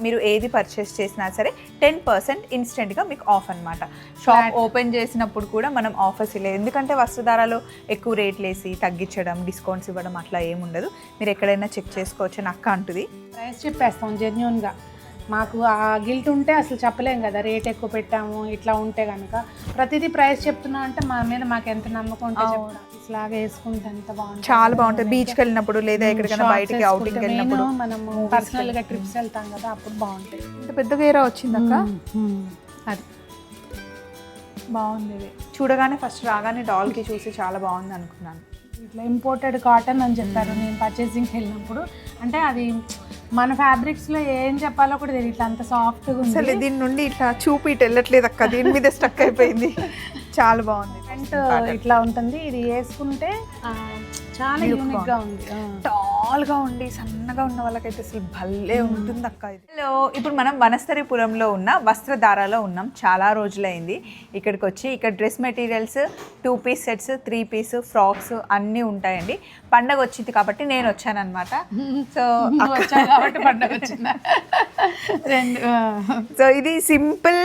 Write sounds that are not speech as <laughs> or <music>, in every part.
మీరు ఏది పర్చేస్ చేసినా సరే టెన్ పర్సెంట్ ఇన్స్టెంట్గా మీకు ఆఫ్ అనమాట షాప్ ఓపెన్ చేసినప్పుడు కూడా మనం ఆఫర్స్ లేదు ఎందుకంటే వస్తుధారాలో ఎక్కువ రేట్లు వేసి తగ్గించడం డిస్కౌంట్స్ ఇవ్వడం అట్లా ఏముండదు. మీరు ఎక్కడైనా చెక్ చేసుకోవచ్చు అని అక్క అంటుంది ప్రైస్ చెప్పేస్తాం జెన్యున్గా మాకు ఆ గిల్ట్ ఉంటే అసలు చెప్పలేం కదా రేట్ ఎక్కువ పెట్టాము ఇట్లా ఉంటే కనుక ప్రతిదీ ప్రైస్ చెప్తున్నాం అంటే మా మీద మాకు ఎంత నమ్మకం ఉంటే ఇట్లాగా వేసుకుంటే ఎంత బాగుంటుంది. చాలా బాగుంటుంది. బీచ్కి వెళ్ళినప్పుడు లేదా ఎక్కడికైనా బయటికి అవుటింగ్ వెళ్ళినప్పుడు. మనము పర్సనల్గా ట్రిప్స్ వెళ్తాం కదా అప్పుడు బాగుంటాయి ఇంత పెద్దగా ఏరా వచ్చిందక్క అది. బాగుంది ఇది. చూడగానే ఫస్ట్ రాగానే డాల్కి చూసి చాలా బాగుంది అనుకున్నాను. ఇట్లా ఇంపోర్టెడ్ కాటన్ అని చెప్పారు. నేను పర్చేసింగ్కి వెళ్ళినప్పుడు. అంటే అది మన ఫ్యాబ్రిక్స్లో ఏం చెప్పాలో కూడా తెలియదు ఇట్లా అంత సాఫ్ట్గా అసలు ఉంది. దీని నుండి ఇట్లా చూపి ఇటు వెళ్ళట్లేదు అక్క. దీని మీద స్టక్ అయిపోయింది. <laughs> చాలా బాగుంది. ఇట్లా ఉంటుంది. ఇది వేసుకుంటే ఆ, చాలా యూనిక్గా ఉంది. ఆ. టాల్గా ఉండి సన్నగా ఉన్న వాళ్ళకైతే అసలు భలే ఉంటుంది అక్క ఇది. హలో ఇప్పుడు మనం వనస్థరిపురంలో ఉన్న వస్త్రధారాలో ఉన్నాం. చాలా రోజులైంది. ఇక్కడికి వచ్చి ఇక్కడ dress materials two piece sets three piece frocks అన్నీ ఉంటాయండి. పండగ వచ్చింది కాబట్టి నేను వచ్చానన్నమాట <laughs> సో నువ్వు వచ్చావు కాబట్టి పండగ వచ్చిందా <laughs> రెండు సో ఇది సింపుల్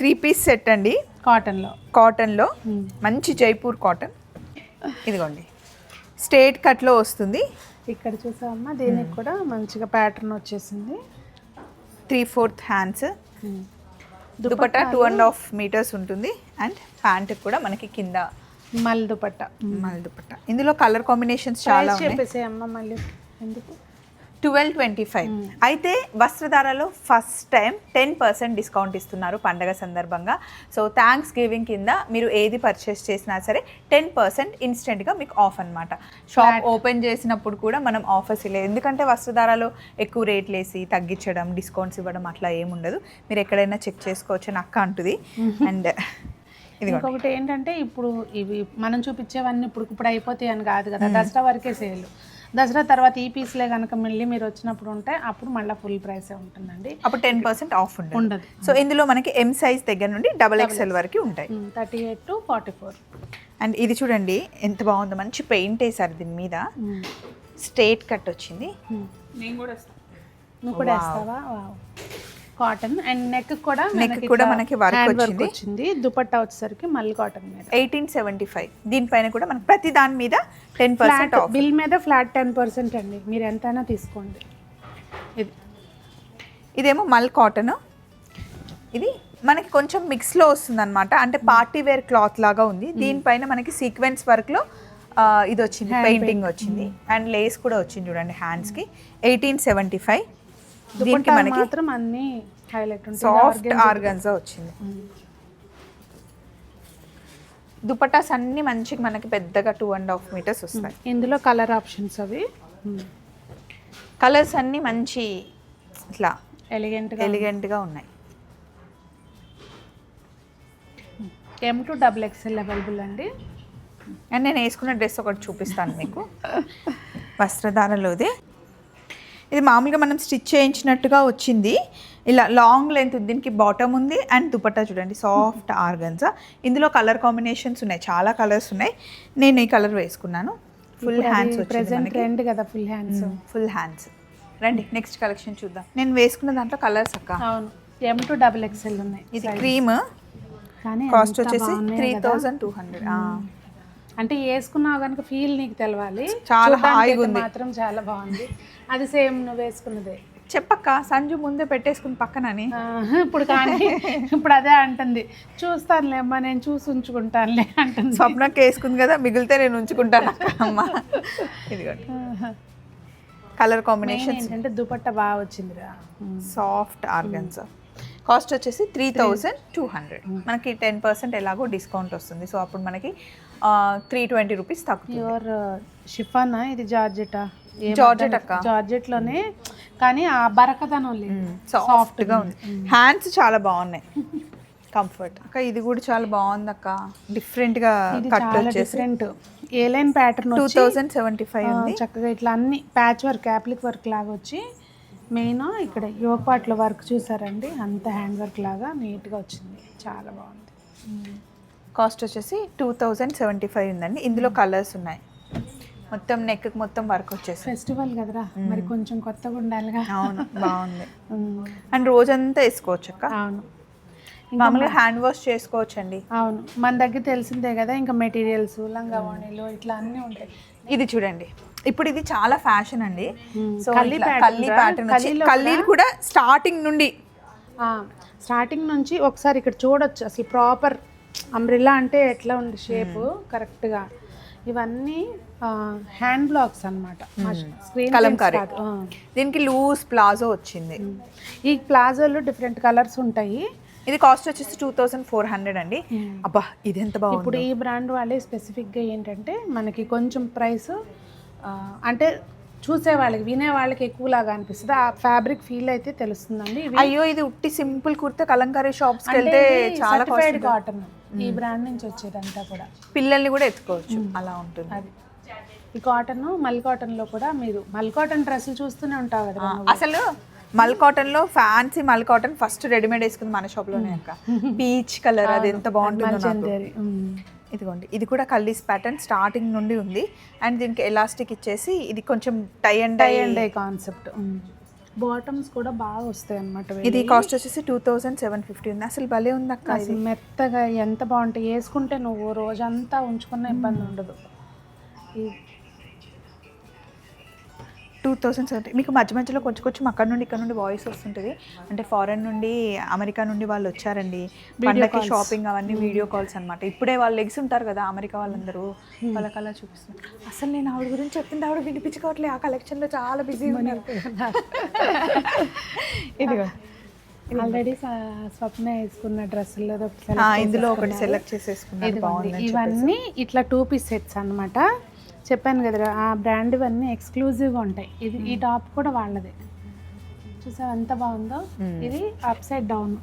త్రీ పీస్ సెట్ అండి. కాటన్లో కాటన్లో మంచి జైపూర్ కాటన్. ఇదిగోండి. స్ట్రేట్ కట్లో వస్తుంది. ఇక్కడ చూసామా దీనికి కూడా మంచిగా ప్యాటర్న్ వచ్చేసింది. Three fourth hands dupatta two and half metres ఉంటుంది. అండ్ ప్యాంట్ కూడా మనకి కింద. మల్ దుపట్టా. మళ్ళీ దుపట్టా. ఇందులో కలర్ కాంబినేషన్స్ చాలా ప్రైస్ ఉన్నాయి. చెప్పేసి అమ్మ మళ్ళీ. ఎందుకు? Twelve twenty five. అయితే వస్త్రధారలో first time ten percent discount ఇస్తున్నారు పండగ సందర్భంగా. సో థ్యాంక్స్ గివింగ్ కింద మీరు ఏది పర్చేస్ చేసినా సరే టెన్ పర్సెంట్ ఇన్స్టెంట్గా మీకు ఆఫ్ అనమాట షాప్ ఓపెన్ చేసినప్పుడు కూడా మనం ఆఫర్స్ లేదు ఎందుకంటే వస్త్రధారలో ఎక్కువ రేట్లు వేసి తగ్గించడం డిస్కౌంట్స్ ఇవ్వడం అట్లా ఏముండదు మీరు ఎక్కడైనా చెక్ చేసుకోవచ్చు అని అక్క అంటుంది అండ్ <laughs> ఇది ఇంకొకటి ఏంటంటే ఇప్పుడు ఇవి మనం చూపించేవన్నీ ఇప్పుడు ఇప్పుడు అయిపోతాయి అని కాదు కదా దసరా వరకే సేల్. దసరా తర్వాత ఈ పీస్లే కనుక మళ్ళీ మీరు వచ్చినప్పుడు ఉంటే అప్పుడు మళ్ళీ ఫుల్ ప్రైసే ఉంటుందండి. అప్పుడు టెన్ పర్సెంట్ ఆఫ్ ఉండదు. ఉండదు. సో ఇందులో మనకి ఎం సైజ్ దగ్గర నుండి డబల్ ఎక్స్ఎల్ వరకు ఉంటాయి. Thirty eight to forty four and ఇది చూడండి ఎంత బాగుందో. మంచి పెయింట్ వేసారు దీని మీద. స్ట్రేట్ కట్ వచ్చింది. నువ్వు కూడా వేస్తావా? కాటన్ అండ్ నెక్ కూడా మనకి కూడా మనకి work వచ్చింది. వచ్చింది. దుపట్టా వచ్చేసరికి మళ్ళీ కాటన్ మీద. ఎయిటీన్ సెవెంటీ ఫైవ్ దీనిపైన కూడా మనకి ప్రతి దాని మీద టెన్ పర్సెంట్ బిల్ మీద ఫ్లాట్ టెన్ పర్సెంట్ అండి. మీరు ఎంతైనా తీసుకోండి. ఇది. ఇదేమో మల్ కాటన్ ఇది మనకి కొంచెం మిక్స్లో వస్తుంది అనమాట అంటే పార్టీ వేర్ క్లాత్ లాగా ఉంది. దీనిపైన మనకి సీక్వెన్స్ వర్క్లో ఇది వచ్చింది. పెయింటింగ్ వచ్చింది. అండ్ లేస్ కూడా వచ్చింది చూడండి హ్యాండ్స్కి ఎయిటీన్ సెవెంటీ ఫైవ్ దీనికి మనకి మాత్రం అన్ని హైలైట్ ఉంటుంది. సాఫ్ట్ ఆర్గన్జా వచ్చింది. దుపటాస్ అన్ని మంచిగా మనకి పెద్దగా టూ అండ్ హాఫ్ మీటర్స్ వస్తాయి. ఇందులో కలర్ ఆప్షన్స్ అవి? కలర్స్ అన్ని మంచి ఇట్లా ఎలిగెంట్గా ఎలిగెంట్గా ఉన్నాయి. M to double XL available అండి. అండ్ నేను వేసుకున్న డ్రెస్ ఒకటి చూపిస్తాను మీకు. <laughs> వస్త్రధారలోది. ఇది మామూలుగా మనం స్టిచ్ చేయించినట్టుగా వచ్చింది. ఇలా లాంగ్ లెంత్ ఉంది. దీనికి బాటమ్ ఉంది అండ్ దుపట్టా చూడండి. Soft organza. ఇందులో కలర్ కాంబినేషన్స్ ఉన్నాయి. చాలా కలర్స్ ఉన్నాయి. నేను ఈ కలర్ వేసుకున్నాను. ఫుల్ హ్యాండ్స్ ప్రెసెంట్ ట్రెండ్ కదా ఫుల్ హ్యాండ్స్ ఫుల్ హ్యాండ్స్ రండి నెక్స్ట్ కలెక్షన్ చూద్దాం. నేను వేసుకున్న దాంట్లో కలర్స్ అక్క. అవును. ఎం టు డబుల్ ఎక్స్ఎల్ ఉన్నాయి. ఇది క్రీమ్ కాస్ట్ వచ్చేసి త్రీ. థౌజండ్ టూ హండ్రెడ్ అంటే వేసుకున్నావు కనుక ఫీల్ నీకు తెలవాలి. చాలా హాయిగా ఉంది. మాత్రం చాలా బాగుంది. అది సేమ్ నువ్వు వేసుకున్నదే. చెప్పక్క సంజు ముందే పెట్టేసుకుని పక్కనని. ఇప్పుడు కానీ ఇప్పుడు అదే అంటుంది. చూస్తానులే అమ్మా నేను చూసి ఉంచుకుంటానులే అంటుంది. స్వప్నకి వేసుకుంది కదా మిగిలితే నేను ఉంచుకుంటాను అక్క అమ్మ. ఇదిగోండి. కలర్ మెయిన్ కాంబినేషన్స్ ఏంటంటే దుపట్టా బాగా వచ్చిందిరా. సాఫ్ట్ ఆర్గన్స్ కాస్ట్ వచ్చేసి త్రీ థౌజండ్ టూ హండ్రెడ్ మనకి టెన్ పర్సెంట్ ఎలాగో డిస్కౌంట్ వస్తుంది. సో అప్పుడు మనకి త్రీ ట్వంటీ రూపీస్ తగ్గుతుంది. ప్యూర్ షిఫానా ఇది జార్జెటా. జార్జెట్ అక్క. జార్జెట్లోనే కానీ ఆ బరకదనం లేదు. సాఫ్ట్గా ఉంది. హ్యాండ్స్ చాలా బాగున్నాయి. కంఫర్ట్. అక్క ఇది కూడా చాలా బాగుంది అక్క. డిఫరెంట్గా ఇది cut different. A line pattern two thousand seventy five ఉంది. చక్కగా ఇట్లా అన్ని ప్యాచ్ వర్క్ యాప్లిక్ వర్క్ లాగా వచ్చి మెయిన్ ఇక్కడ యోగపాట్ల వర్క్ చూసారండి? అంత హ్యాండ్ వర్క్ లాగా నీట్గా వచ్చింది. చాలా బాగుంది. కాస్ట్ వచ్చేసి టూ థౌజండ్ సెవెంటీ ఫైవ్ ఉందండి. ఇందులో కలర్స్ ఉన్నాయి. మొత్తం నెక్ మొత్తం వర్క్ వచ్చేసి ఫెస్టివల్ కదరా? మరి కొంచెం కొత్తగా ఉండాలిగా. అవును బాగుంది. అండ్ రోజంతా వేసుకోవచ్చు అక్క అవును మామూలుగా హ్యాండ్ వాష్ చేసుకోవచ్చు అండి అవును. మన దగ్గర తెలిసిందే కదా ఇంకా మెటీరియల్స్ లంగావాణిలు ఇట్లా అన్నీ ఉంటాయి. ఇది చూడండి. ఇప్పుడు ఇది చాలా ఫ్యాషన్ అండి. సో కల్లీ? ప్యాటర్న్ కల్లీలు కూడా స్టార్టింగ్ నుండి. స్టార్టింగ్ నుంచి ఒకసారి ఇక్కడ చూడొచ్చు. అసలు ప్రాపర్ అంబ్రిల్లా అంటే ఎట్లా ఉంది షేప్ కరెక్ట్గా ఇవన్నీ హ్యాండ్ బ్లాక్స్ అనమాట స్క్రీన్ కలంకారీ. దీనికి లూజ్ ప్లాజో వచ్చింది. ఈ ప్లాజోలో డిఫరెంట్ కలర్స్ ఉంటాయి. ఇది కాస్ట్ వచ్చేసి టూ థౌసండ్ ఫోర్ హండ్రెడ్ అండి. అబ్బా ఇది ఎంత ఇప్పుడు బాగుంది ఈ బ్రాండ్ వాళ్ళే స్పెసిఫిక్గా ఏంటంటే మనకి కొంచెం ప్రైస్ అంటే చూసే వాళ్ళకి వినే వాళ్ళకి ఎక్కువలాగా అనిపిస్తుంది. ఆ ఫ్యాబ్రిక్ ఫీల్ అయితే తెలుస్తుందండి. అయ్యో ఇది ఉట్టి సింపుల్ కుర్తే కలంకారీ షాప్స్కి వెళ్తే చాలా కాటన్ ఈ బ్రాండ్ నుంచి వచ్చేదంతా కూడా. పిల్లల్ని కూడా ఎత్తుకోవచ్చు. అలా ఉంటుంది. అది. ఈ కాటన్ మల్ కాటన్లో కూడా మీరు మల్ కాటన్ డ్రెస్సులు చూస్తూనే ఉంటావు కదా అసలు మల్ కాటన్లో ఫ్యాన్సీ మల్ కాటన్ ఫస్ట్ రెడీమేడ్ వేసుకుంది మన షాప్లోనే అక్క. <laughs> పీచ్ కలర్ అది ఎంత బాగుంటుందో నాకు. ఇదిగోండి. ఇది కూడా కల్లీస్ ప్యాటర్న్ స్టార్టింగ్ నుండి ఉంది. అండ్ దీనికి ఎలాస్టిక్ ఇచ్చేసి ఇది కొంచెం tie and tie and dye concept bottoms కూడా బాగా వస్తాయి అనమాట ఇది కాస్ట్ వచ్చేసి టూ థౌసండ్ సెవెన్ ఫిఫ్టీ ఉంది. అసలు భలే ఉంది అక్క ఇది. మెత్తగా ఎంత బాగుంటాయి. వేసుకుంటే నువ్వు రోజంతా ఉంచుకున్న ఇబ్బంది ఉండదు. ఈ- టూ థౌసండ్ సెవెంటీ మీకు మధ్య మధ్యలో కొంచెం కొంచెం అక్కడ నుండి ఇక్కడ నుండి వాయిస్ వస్తుంటుంది. అంటే ఫారెన్ నుండి అమెరికా నుండి వాళ్ళు వచ్చారండి. పండగకి షాపింగ్ అవన్నీ వీడియో కాల్స్ అన్నమాట. ఇప్పుడే వాళ్ళు లెగ్స్ ఉంటారు కదా అమెరికా వాళ్ళందరూ. వాళ్ళకి అలా చూపిస్తున్నారు. అసలు నేను ఆవిడ గురించి చెప్పింది ఆవిడ వినిపించుకోవట్లే ఆ కలెక్షన్లో చాలా బిజీ ఉన్నారు. <laughs> ఇదిగో. ఆల్రెడీ స్వప్న వేసుకున్న డ్రెస్సుల్లో ఇందులో ఒకటి సెలెక్ట్ చేసేసుకున్నారు. బాగుంది ఇవన్నీ ఇట్లా టూ పీస్ సెట్స్ అన్నమాట. చెప్పాను కదా ఆ బ్రాండ్ ఇవన్నీ ఎక్స్క్లూజివ్గా ఉంటాయి. ఇది ఈ టాప్ కూడా వాళ్ళదే. చూసావు ఎంత బాగుందో? ఇది అప్ సైడ్ డౌన్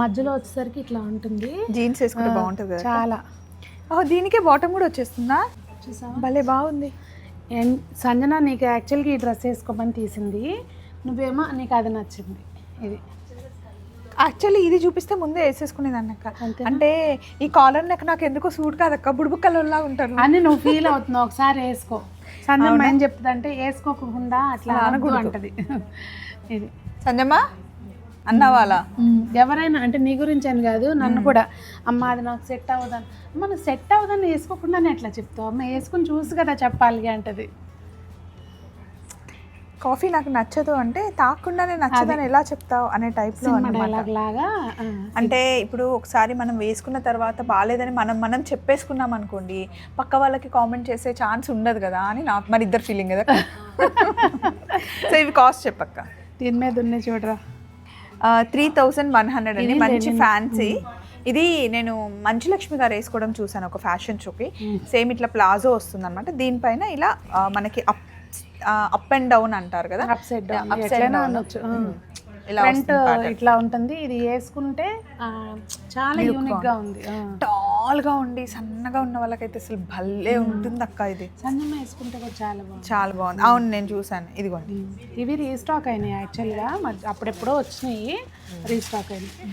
మధ్యలో వచ్చేసరికి ఇట్లా ఉంటుంది. జీన్స్ వేసుకుంటే బాగుంటుంది చాలా. ఓ దీనికే బాటమ్ కూడా వచ్చేస్తుందా? చూసావా? భలే బాగుంది. అండ్ సంజన నీకు యాక్చువల్గా ఈ డ్రెస్ వేసుకోమని తీసింది. నువ్వేమో నీకు అది నచ్చింది. ఇది. యాక్చువల్లీ ఇది చూపిస్తే ముందే వేసేసుకునేది అన్నక్క అంతేనా? అంటే ఈ కాలర్ నెక్ నాకు ఎందుకో సూట్ కాదక్క బుడుబు కలర్లా ఉంటారు. అని నువ్వు ఫీల్ అవుతున్నావు. ఒకసారి వేసుకో. సంజన ఏం చెప్తుంది అంటే వేసుకోకుండా అట్లా అనకూడదు. అంటది. ఇది. సంజమ్మా అన్న వాళ్ళ ఉమ్, ఎవరైనా అంటే నీ గురించి అని కాదు నన్ను కూడా. అమ్మ అది నాకు సెట్ అవ్వదని నువ్వు సెట్ అవ్వదని వేసుకోకుండానే ఎట్లా చెప్తావు. అమ్మ వేసుకుని చూసి కదా చెప్పాలి అంటది. కాఫీ నాకు నచ్చదు అంటే తాకుండానే నచ్చదని ఎలా చెప్తావు అనే టైప్లో లాగా అంటే ఇప్పుడు ఒకసారి మనం వేసుకున్న తర్వాత బాగాలేదని మనం మనం చెప్పేసుకున్నాం అనుకోండి పక్క వాళ్ళకి కామెంట్ చేసే ఛాన్స్ ఉండదు కదా అని నాకు మరి ఇద్దరు ఫీలింగ్ కదా? <laughs> సో ఇవి కాస్ట్ చెప్పక్క. దీని మీద ఉన్నాయి చూడరా. త్రీ థౌజండ్ వన్ హండ్రెడ్ అండి. మంచి ఫ్యాన్సీ ఇది నేను మంచు లక్ష్మి గారు వేసుకోవడం చూసాను ఒక ఫ్యాషన్ షోకి సేమ్ ఇట్లా ప్లాజో వస్తుంది అనమాట దీనిపైన ఇలా మనకి అప్ అప్ అండ్ డౌన్ అంటారు కదా? అప్ సైడ్ డౌన్ ఎట్లైనా. అనొచ్చు ఫ్రంట్ ఇట్లా ఉంటుంది. ఇది వేసుకుంటే చాలా యూనిక్గా ఉంది. టాల్గా ఉండి సన్నగా ఉన్న వాళ్ళకైతే అసలు భలే ఉంటుంది అక్క ఇది. సంజన వేసుకుంటే కూడా చాలా బాగుంది. చాలా బాగుంది. అవును నేను చూసాను ఇదిగోండి. ఇవి రీస్టాక్ అయినాయి యాక్చువల్గా అప్పుడెప్పుడో వచ్చినాయి. రీస్టాక్ అయినాయి.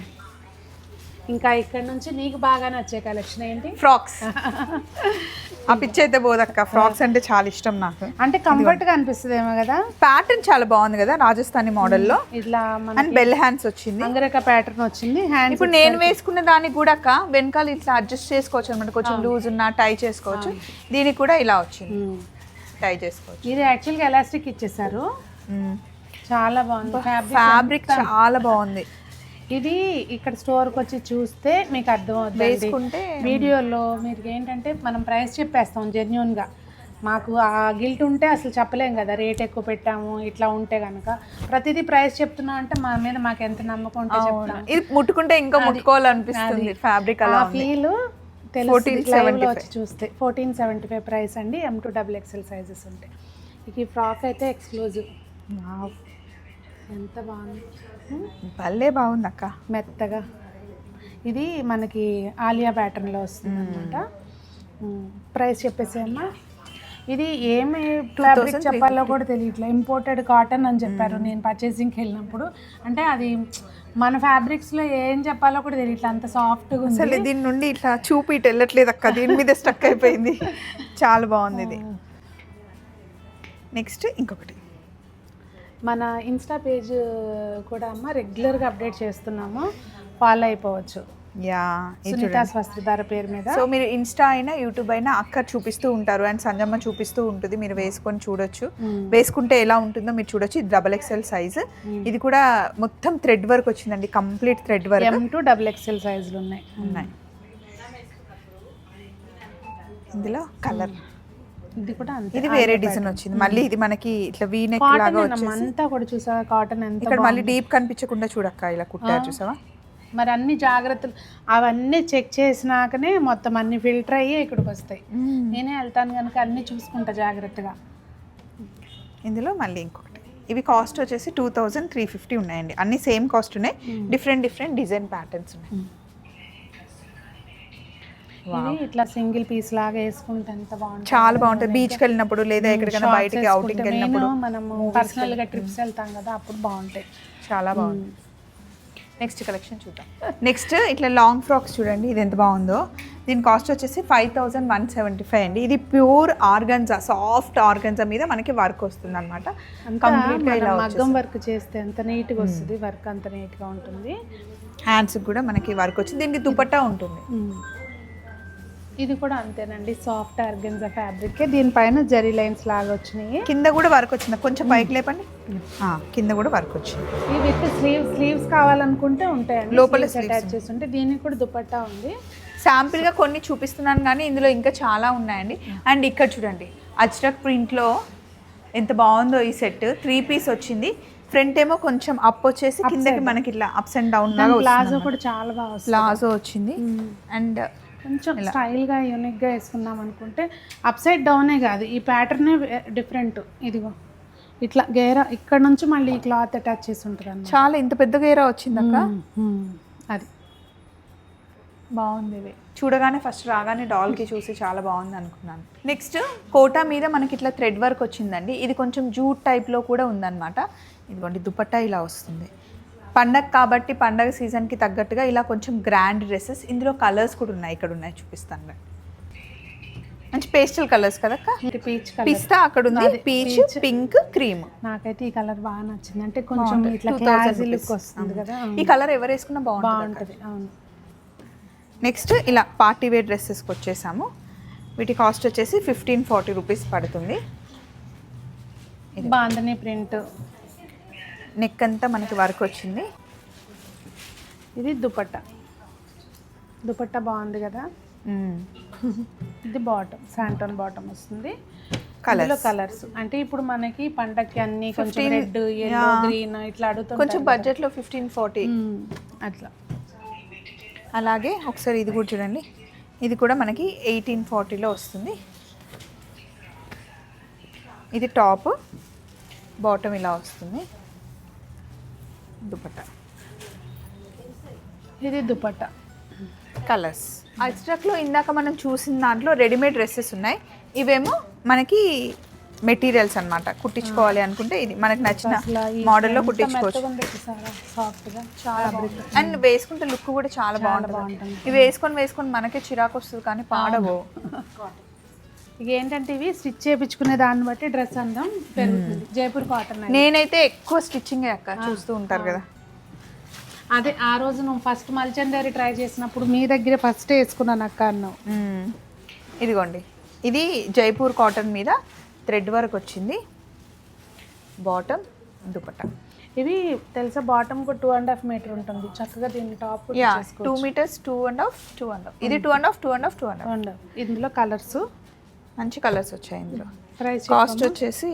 ఇంకా ఇక్కడ నుంచి నీకు బాగా నచ్చే కలెక్షన్ ఏంటి? ఫ్రాక్స్ <laughs> ఆ పిచ్చి అయితే పోదక్క. ఫ్రాక్స్ అంటే చాలా ఇష్టం నాకు. అంటే కంఫర్ట్గా అనిపిస్తుంది ఏమో కదా? ప్యాటర్న్ చాలా బాగుంది కదా రాజస్థానీ మోడల్లో. ఇట్లా మన అండ్ బెల్ హ్యాండ్స్ వచ్చింది. అంగరక ప్యాటర్న్ వచ్చింది. హ్యాండ్ ఇప్పుడు నేను వేసుకున్న దానికి కూడా అక్క వెనకాల ఇట్లా అడ్జస్ట్ చేసుకోవచ్చు అనమాట కొంచెం లూజ్ ఉన్న టై చేసుకోవచ్చు. దీనికి కూడా ఇలా వచ్చింది. టై చేసుకోవచ్చు. ఇది యాక్చువల్గా ఎలాస్టిక్ ఇచ్చేసారు చాలా బాగుంది. ఫ్యాబ్రిక్ చాలా బాగుంది. ఇది ఇక్కడ స్టోర్కి వచ్చి చూస్తే మీకు అర్థమవుతుంది వేసుకుంటే వీడియోలో మీరు ఏంటంటే మనం ప్రైస్ చెప్పేస్తాం జెన్యున్గా మాకు ఆ గిల్ట్ ఉంటే అసలు చెప్పలేం కదా రేట్ ఎక్కువ పెట్టాము ఇట్లా ఉంటే కనుక ప్రతిదీ ప్రైస్ చెప్తున్నాం అంటే మా మీద మాకు ఎంత నమ్మకం ఉంటే చెప్తాం. ఇది ముట్టుకుంటే ఇంకా ముట్టుకోవాలనిపిస్తుంది ఫ్యాబ్రిక్ అలా ఫీల్ వచ్చి చూస్తే ఫోర్టీన్ సెవెంటీ ఫైవ్ ప్రైస్ అండి M to double XL sizes ఉంటాయి. ఇక ఈ ఫ్రాక్ అయితే ఎక్స్క్లూజివ్ ఎంత బాగుంది? భలే బాగుంది అక్క మెత్తగా. ఇది మనకి ఆలియా ప్యాటర్న్లో వస్తుంది అనమాట ప్రైస్ చెప్పేసేమ్మా ఇది ఏమి ఫ్యాబ్రిక్ చెప్పాలో కూడా తెలియట్లేదు ఇంపోర్టెడ్ కాటన్ అని చెప్పారు. నేను పర్చేసింగ్కి వెళ్ళినప్పుడు. అంటే అది మన ఫ్యాబ్రిక్స్లో ఏం చెప్పాలో కూడా తెలియట్లేదు అంత సాఫ్ట్గా ఉంది అసలు దీని నుండి ఇట్లా చూపి ఇటు వెళ్ళట్లేదు అక్క. దీని మీద స్టక్ అయిపోయింది. <laughs> చాలా బాగుంది ఇది. నెక్స్ట్ ఇంకొకటి. మన ఇన్స్టా పేజ్ కూడా అమ్మ రెగ్యులర్గా అప్డేట్ చేస్తున్నాము. ఫాలో అయిపోవచ్చు. యా సునీత పేరు మీద. సో మీరు ఇన్స్టా అయినా యూట్యూబ్ అయినా అక్క చూపిస్తూ ఉంటారు అండ్ సంజమ్మ చూపిస్తూ ఉంటుంది. మీరు వేసుకొని చూడొచ్చు. వేసుకుంటే ఎలా ఉంటుందో మీరు చూడొచ్చు. ఇది డబల్ ఎక్స్ఎల్ సైజ్. ఇది కూడా మొత్తం థ్రెడ్ వర్క్ వచ్చిందండి. Complete thread work. M to double XL సైజులు ఉన్నాయి. ఉన్నాయి. ఇందులో కలర్. ఇది కూడా అంతే. ఇది వేరే డిజైన్ వచ్చింది. మళ్ళీ ఇది మనకి ఇట్లా వీ నెక్ లాగా వచ్చేసి అంతా కూడా చూసావా? కాటన్ ఎంత ఇక్కడ మళ్ళీ డీప్ కనిపించకుండా చూడక్క ఇలా కుట్టారు చూసావా? మరి అన్ని జాగ్రత్తలు అవన్నీ చెక్ చేసినాకనే మొత్తం అన్ని ఫిల్టర్ అయ్యి ఇక్కడికి వస్తాయి. నేనే వెళ్తాను కనుక అన్ని చూసుకుంటా జాగ్రత్తగా. ఇందులో మళ్ళీ ఇంకొకటి. ఇవి కాస్ట్ వచ్చేసి టూ థౌజండ్ త్రీ ఫిఫ్టీ ఉన్నాయండి. అన్ని సేమ్ కాస్ట్ ఉన్నాయి. డిఫరెంట్ డిఫరెంట్ డిజైన్ ప్యాటర్న్స్ ఉన్నాయి. ఇట్లా సింగిల్ పీస్ లాగా వేసుకుంటే ఎంత బాగుంటుంది చాలా బాగుంటుంది. బీచ్కి వెళ్ళినప్పుడు లేదా ఎక్కడికైనా బయటికి అవుటింగ్ వెళ్ళినప్పుడు మనము పర్సనల్గా ట్రిప్స్ వెళ్తాం కదా అప్పుడు బాగుంటాయి. చాలా బాగుంది. నెక్స్ట్ కలెక్షన్ చూద్దాం. నెక్స్ట్ ఇట్లా లాంగ్ ఫ్రాక్స్ చూడండి ఇది ఎంత బాగుందో. దీని కాస్ట్ వచ్చేసి five thousand one seventy five అండి. ఇది ప్యూర్ ఆర్గన్జా సాఫ్ట్ ఆర్గన్జా మీద మనకి వర్క్ వస్తుంది అనమాట మనం మగ్గం వర్క్ చేస్తే ఎంత నీట్గా వస్తుంది వర్క్ అంత నీట్గా ఉంటుంది. హ్యాండ్స్ కూడా మనకి వర్క్ వచ్చింది దీనికి దుపట్టా ఉంటుంది. ఇది కూడా అంతేనండి సాఫ్ట్ ఆర్గెన్జా ఫ్యాబ్రిక్ దీనిపైన జరీ లైన్స్ లాగా వచ్చినాయి. కింద కూడా వర్క్ వచ్చింది. కొంచెం పైకి లేపండి. ఆ, కింద కూడా వర్క్ వచ్చింది. ఈ విత్ స్లీవ్ స్లీవ్స్ కావాలనుకుంటే ఉంటాయండి. లోపల అటాచ్ చేసి ఉంటే దీనికి కూడా దుపట్టా ఉంది. శాంపిల్గా కొన్ని చూపిస్తున్నాను కానీ ఇందులో ఇంకా చాలా ఉన్నాయండి. అండ్ ఇక్కడ చూడండి అజ్రక్ ప్రింట్లో ఎంత బాగుందో ఈ సెట్ త్రీ పీస్ వచ్చింది. ఫ్రంట్ ఏమో కొంచెం అప్ వచ్చేసి కిందకి మనకి ఇట్లా అప్స్ అండ్ డౌన్ లాగా ప్లాజో కూడా చాలా బాగా ప్లాజో వచ్చింది. అండ్ కొంచెం స్టైల్గా యూనిక్గా వేసుకుందాం అనుకుంటే అప్ సైడ్ డౌనే కాదు. ఈ ప్యాటర్నే డిఫరెంట్ ఇదిగో. ఇట్లా గేరా ఇక్కడ నుంచి మళ్ళీ ఈ క్లాత్ అటాచ్ చేసి ఉంటుంది చాలా ఇంత పెద్ద గేరా వచ్చింది అక్క? అది. బాగుంది చూడగానే ఫస్ట్ రాగానే డాల్కి చూసి చాలా బాగుంది అనుకున్నాను. నెక్స్ట్ కోటా మీద మనకి ఇట్లా థ్రెడ్ వర్క్ వచ్చిందండి. ఇది కొంచెం జూట్ టైప్లో కూడా ఉందన్నమాట. ఇదిగోండి దుపట్టా ఇలా వస్తుంది. పండగ కాబట్టి పండగ సీజన్కి తగ్గట్టుగా ఇలా కొంచెం గ్రాండ్ డ్రెస్సెస్ ఇందులో కలర్స్ కూడా ఉన్నాయి ఇక్కడ ఉన్నాయి చూపిస్తాను రండి. మంచి పేస్టల్ కలర్స్ ఇది పీచ్ పిస్తా అక్కడ ఉంది. పీచ్. పింక్ క్రీమ్ నాకైతే ఈ కలర్ బాగా నచ్చింది. అంటే కొంచెం ఇట్లా క్లాసీ లుక్ వస్తుంది కదా. ఈ కలర్ ఎవరు వేసుకున్నా బాగుంటుంది అవును. నెక్స్ట్ ఇలా పార్టీ వేర్ డ్రెస్సెస్కి వచ్చేసాము. వీటి కాస్ట్ వచ్చేసి ఫిఫ్టీన్ ఫార్టీ రూపీస్ పడుతుంది. బాందని ప్రింట్ నెక్ అంతా మనకి వర్క్ వచ్చింది. ఇది దుపట్టా. దుపట్టా బాగుంది కదా? ఇది బాటమ్ శాంటోన్ బాటమ్ వస్తుంది. ఇందులో కలర్స్ అంటే ఇప్పుడు మనకి పండక్కి అన్ని కొంచెం 15 రెడ్ ఎల్లో. గ్రీన్ ఇట్లా అడుగుతుంటారు కొంచెం బడ్జెట్లో ఫిఫ్టీన్ ఫార్టీ. అట్లా. అలాగే ఒకసారి ఇది కూడా చూడండి. ఇది కూడా మనకి ఎయిటీన్ ఫార్టీలో వస్తుంది. ఇది టాప్ బాటమ్ ఇలా వస్తుంది. దుపట్టా. ఇది దుపట్టా. కలర్స్. అజ్రక్లో ఇందాక మనం చూసిన దాంట్లో రెడీమేడ్ డ్రెస్సెస్ ఉన్నాయి. ఇవేమో మనకి మెటీరియల్స్ అన్నమాట. కుట్టించుకోవాలి అనుకుంటే ఇది మనకి నచ్చిన మోడల్లో కుట్టించుకోవచ్చు. అండ్ వేసుకుంటే లుక్ కూడా చాలా బాగుంటుంది. ఇవి వేసుకొని వేసుకొని మనకే చిరాకు వస్తుంది కానీ పాడవు. <laughs> ఏంటంటే ఇవి స్టిచ్ చేయించుకునే దాన్ని బట్టి డ్రెస్ అందం పెరుగుతుంది. జైపూర్ కాటన్ నేనైతే ఎక్కువ స్టిచ్చింగ్ అక్క చూస్తూ ఉంటారు కదా. అదే ఆ రోజు నువ్వు ఫస్ట్ మల్చందేరి ట్రై చేసినప్పుడు మీ దగ్గర ఫస్ట్ వేసుకున్నాను అక్క అన్నావు. ఇదిగోండి. ఇది జైపూర్ కాటన్ మీద థ్రెడ్ వర్క్ వచ్చింది. బాటమ్ దుపట్టా. ఇవి తెలుసా బాటమ్కు టూ అండ్ హాఫ్ మీటర్ ఉంటుంది. చక్కగా దీని top two metres two and half two and half ఇది two and half two and half two and half ఇందులో కలర్స్. మంచి కలర్స్ వచ్చాయి ఇందులో. ప్రైస్ కాస్ట్ వచ్చేసి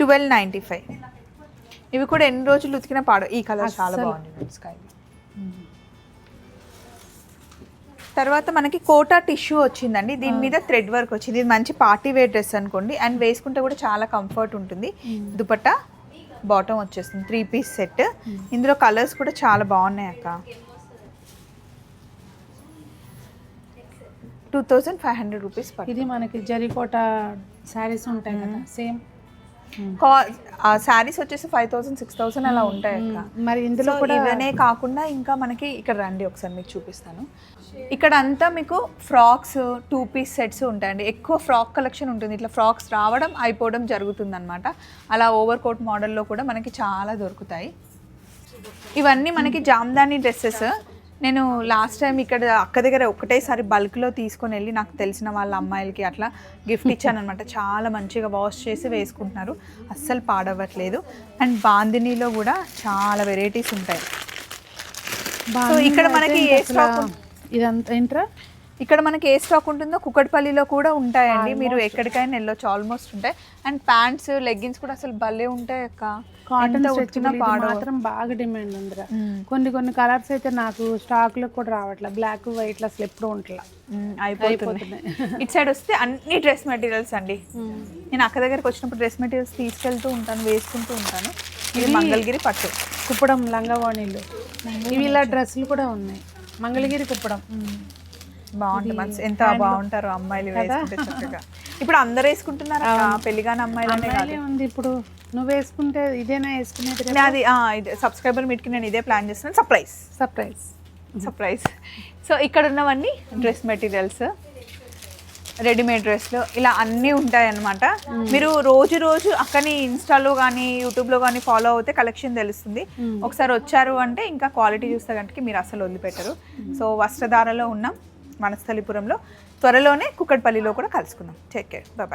ట్వెల్వ్ నైంటీ ఫైవ్ ఇవి కూడా ఎన్ని రోజులు ఉతికినా పాడు. ఈ కలర్ చాలా బాగుంది స్కై. తర్వాత మనకి కోటా టిష్యూ వచ్చిందండి. దీని మీద థ్రెడ్ వర్క్ వచ్చింది. ఇది మంచి పార్టీ వేర్ డ్రెస్ అనుకోండి. అండ్ వేసుకుంటే కూడా చాలా కంఫర్ట్ ఉంటుంది. దుపట్టా బాటమ్ వచ్చేస్తుంది. త్రీ పీస్ సెట్ ఇందులో కలర్స్ కూడా చాలా బాగున్నాయి అక్క two thousand five hundred rupees ఇది మనకి జరీకోట శారీస్ ఉంటాయి కదా సేమ్. కా శారీస్ వచ్చేసి ఫైవ్ థౌసండ్ సిక్స్ థౌసండ్ అలా ఉంటాయి అక్క. మరి ఇందులో కూడా ఇవనే కాకుండా ఇంకా మనకి ఇక్కడ రండి ఒకసారి మీకు చూపిస్తాను. ఇక్కడ అంతా మీకు ఫ్రాక్స్ టూ పీస్ సెట్స్ ఉంటాయండి. ఎక్కువ ఫ్రాక్ కలెక్షన్ ఉంటుంది. ఇట్లా ఫ్రాక్స్ రావడం అయిపోవడం జరుగుతుంది అనమాట అలా ఓవర్ కోట్ మోడల్లో కూడా మనకి చాలా దొరుకుతాయి. ఇవన్నీ మనకి జామ్దాని డ్రెస్సెస్. నేను లాస్ట్ టైం ఇక్కడ అక్క దగ్గర ఒకటేసారి బల్క్లో తీసుకొని వెళ్ళి నాకు తెలిసిన వాళ్ళ అమ్మాయిలకి అట్లా గిఫ్ట్ ఇచ్చాను అనమాట చాలా మంచిగా వాష్ చేసి వేసుకుంటున్నారు. అస్సలు పాడవ్వట్లేదు. అండ్ బాందినీలో కూడా చాలా వెరైటీస్ ఉంటాయి. సో ఇక్కడ మనకి ఏ స్టాక్ ఇదంతా ఏంట్రా? ఇక్కడ మనకి ఏ స్టాక్ ఉంటుందో కుక్కడపల్లిలో కూడా ఉంటాయండి. మీరు ఎక్కడికైనా వెళ్ళొచ్చు. ఆల్మోస్ట్ ఉంటాయి. అండ్ ప్యాంట్స్ లెగ్గిన్స్ కూడా అసలు భలే ఉంటాయి అక్క. కాటన్ పాడవు. మాత్రం బాగా డిమాండ్ ఉందిరా. మ్మ్. కొన్ని కొన్ని కలర్స్ అయితే నాకు స్టాక్లో కూడా రావట్లే. బ్లాక్ వైట్ అసలు ఎప్పుడు ఉంటలా అయిపోతుంది ఇటు సైడ్ వస్తే అన్ని డ్రెస్ మెటీరియల్స్ అండి. నేను అక్క దగ్గరకు వచ్చినప్పుడు డ్రెస్ మెటీరియల్స్ తీసుకెళ్తూ ఉంటాను వేసుకుంటూ ఉంటాను. ఇది మంగళగిరి పట్టు. కుప్పడం లంగవాణిలు. ఇవి ఇలా డ్రెస్సులు కూడా ఉన్నాయి. మంగళగిరి కుప్పడం. బాగుంటుంది ఎంత బాగుంటారు అమ్మాయిలు వేసుకుంటే చక్కగా. ఇప్పుడు అందరు వేసుకుంటున్నారు? పెళ్ళిగాని అమ్మాయిలే ఉంది ఇప్పుడు. నువ్వు వేసుకుంటే ఇదేనా వేసుకునేది అది సబ్స్క్రైబర్ మీట్కి నేను ఇదే ప్లాన్ చేస్తున్నాను. సర్ప్రైజ్. సర్ప్రైజ్. సర్ప్రైజ్. సో ఇక్కడ ఉన్నవన్నీ డ్రెస్ మెటీరియల్స్. రెడీమేడ్ డ్రెస్లు. ఇలా అన్నీ ఉంటాయి అన్నమాట మీరు రోజు రోజు అక్కని ఇన్స్టాలో కానీ యూట్యూబ్లో కానీ ఫాలో అవుతే కలెక్షన్ తెలుస్తుంది. ఒకసారి వచ్చారు అంటే ఇంకా క్వాలిటీ చూస్తే కనుక మీరు అసలు వదిలిపెట్టరు. సో వస్త్రధారలో ఉన్నాం. మనస్థలిపురంలో త్వరలోనే కుక్కడ్పల్లిలో కూడా కలుసుకుందాం. Take care bye